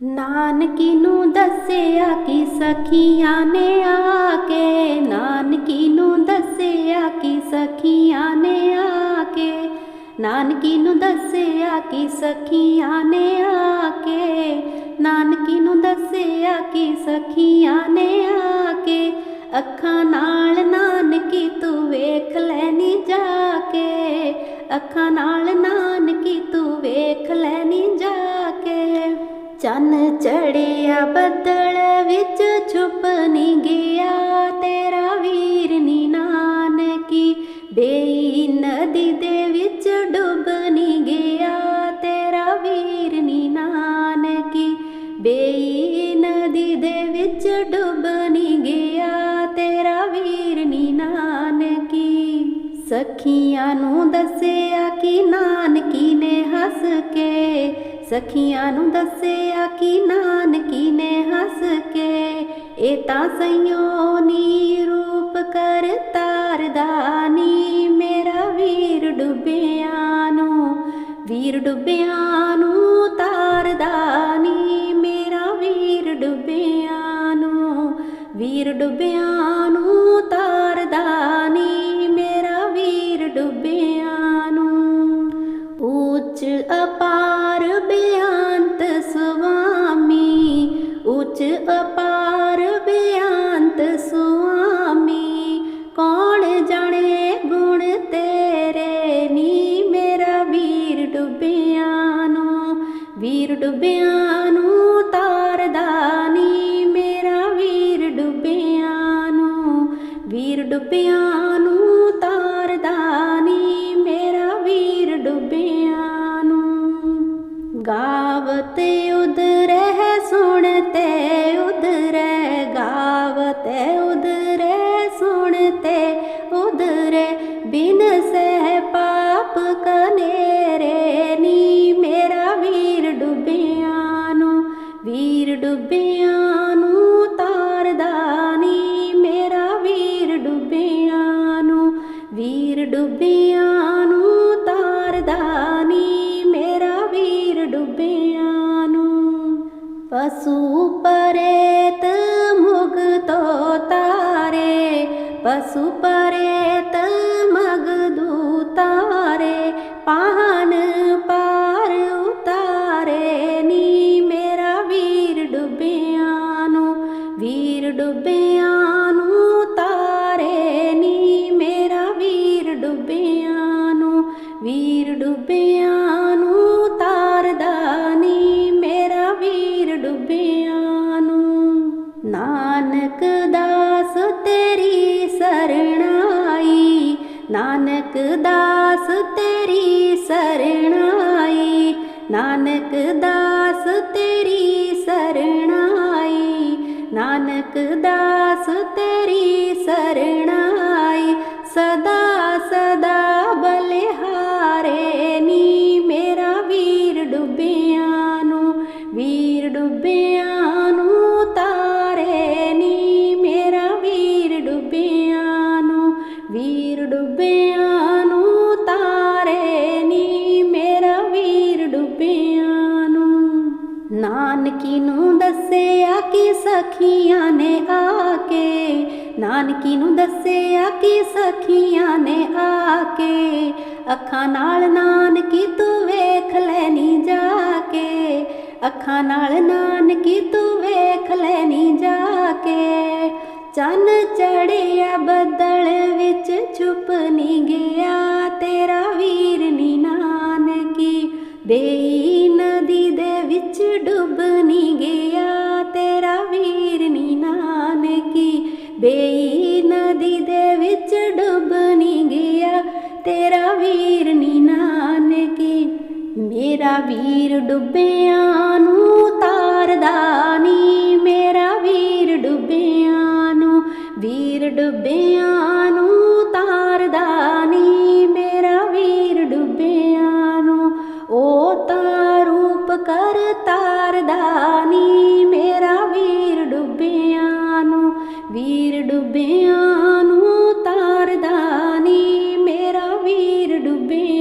ਨਾਨਕੀ ਨੂੰ ਦੱਸਿਆ ਕਿ ਸਖੀਆਂ ਨੇ ਆ ਕੇ, ਨਾਨਕੀ ਨੂੰ ਦੱਸਿਆ ਕਿ ਸਖੀਆਂ ਨੇ ਆ ਕੇ, ਨਾਨਕੀ ਨੂੰ ਦੱਸਿਆ ਕਿ ਸਖੀਆਂ ਨੇ ਆ ਕੇ, ਨਾਨਕੀ ਨੂੰ ਦੱਸਿਆ ਕਿ ਸਖੀਆਂ ਨੇ ਆ ਕੇ, ਅੱਖਾਂ ਨਾਲ ਨਾਨਕੀ ਤੂੰ ਵੇਖ ਲੈਣੀ ਜਾ ਕੇ, ਅੱਖਾਂ ਨਾਲ ਨਾਨਕੀ ਤੂੰ ਚੰਨ ਚੜਿਆ ਬੱਦਲ ਵਿੱਚ ਛੁਪ ਨੀ ਗਿਆ। ਤੇਰਾ ਵੀਰ ਨੀ ਨਾਨਕੀ, ਬੇਈ ਨਦੀ ਦੇ ਵਿੱਚ ਡੁੱਬ ਨਹੀਂ ਗਿਆ। ਤੇਰਾ ਵੀਰ ਨੀ ਨਾਨਕੀ, ਬੇਈ ਨਦੀ ਦੇ ਵਿੱਚ ਡੁੱਬ ਨਹੀਂ ਗਿਆ। ਤੇਰਾ ਵੀਰ ਨੀ ਨਾਨਕੀ, ਸਖੀਆਂ ਨੂੰ ਦੱਸਿਆ ਕਿ ਸਖੀਆਂ ਨੂੰ ਦੱਸਿਆ ਕਿ ਨਾਨਕੀ ਨੇ ਹੱਸ ਕੇ, ਇਹ ਤਾਂ ਸਈਓ ਨੀ ਰੂਪ ਕਰ ਤਾਰਦਾ ਨੀ ਮੇਰਾ ਵੀਰ ਡੁੱਬਿਆਂ ਨੂੰ, ਵੀਰ ਡੁੱਬਿਆਂ ਨੂੰ ਤਾਰਦਾ ਨੀ ਮੇਰਾ ਵੀਰ ਡੁੱਬਿਆਂ ਨੂੰ, ਵੀਰ ਡੁੱਬਿਆਂ ਨੂੰ ਤਾਰਦਾ ਨੀ ਮੇਰਾ ਵੀਰ ਡੁੱਬਿਆਂ ਨੂੰ। ਉੱਚ ਅਪਾਰ ਵੀਰ ਡੁੱਬਿਆਂ ਨੂੰ ਤਾਰਦਾ ਨੀ ਮੇਰਾ ਵੀਰ ਡੁੱਬਿਆਂ ਨੂੰ ਵੀਰ ਡੁੱਬਿਆਂ ਵੀਰ ਡੁੱਬਿਆਂ ਨੂੰ ਤਾਰਦਾ ਨੀ, ਮੇਰਾ ਵੀਰ ਡੁੱਬਿਆਂ ਨੂੰ। ਪਸ਼ੂ ਪਰੇਤ ਮੁਗ ਤੋ ਤਾਰੇ, ਪਸ਼ੂ ਪਰੇਤ ਮਗ ਦੂਤਾਰੇ ਪਾਹਨ ਪਾਰ दास तेरी शरणाई। नानक दास तेरी शरणाई। नानक दास तेरी शरणाई। सदा सदा ਡੁੱਬਿਆਂ ਨੂੰ ਤਾਰੇ ਨੀ ਮੇਰਾ ਵੀਰ ਡੁੱਬਿਆਂ ਨੂੰ। ਨਾਨਕੀ ਨੂੰ ਦੱਸਿਆ ਕਿ ਸਖੀਆਂ ਨੇ ਆ ਕੇ ਨਾਨਕੀ ਨੂੰ ਦੱਸਿਆ ਕਿ ਸਖੀਆਂ ਨੇ ਆ ਕੇ ਅੱਖਾਂ ਨਾਲ ਨਾਨਕੀ ਤੂੰ ਵੇਖ ਲੈਣੀ ਜਾ ਕੇ ਅੱਖਾਂ ਨਾਲ ਨਾਨਕੀ ਤੂੰ ਵੇਖ ਲੈਣੀ ਜਾ ਕੇ ਚੰਨ ਚੜਿਆ ਬੱਦਲ ਚੁੱਪ ਨਹੀਂ ਗਿਆ ਤੇਰਾ ਵੀਰ ਨੀ ਨਾਨਕੀ ਬੇਈ ਨਦੀ ਦੇ ਵਿੱਚ ਡੁੱਬ ਨਹੀਂ ਗਿਆ ਤੇਰਾ ਵੀਰ ਨੀ ਨਾਨਕੀ ਬੇਈ ਨਦੀ ਦੇ ਵਿੱਚ ਡੁੱਬ ਨਹੀਂ ਗਿਆ ਤੇਰਾ ਵੀਰ ਨੀ ਨਾਨਕੀ ਮੇਰਾ ਵੀਰ ਡੁੱਬਿਆਂ ਨੂੰ ਤਾਰਦਾ ਨੀ ਮੇਰਾ ਵੀਰ ਡੁੱਬਿਆਂ ਨੂੰ ਵੀਰ ਡੁੱਬਿਆਂ ਨੂੰ डूबे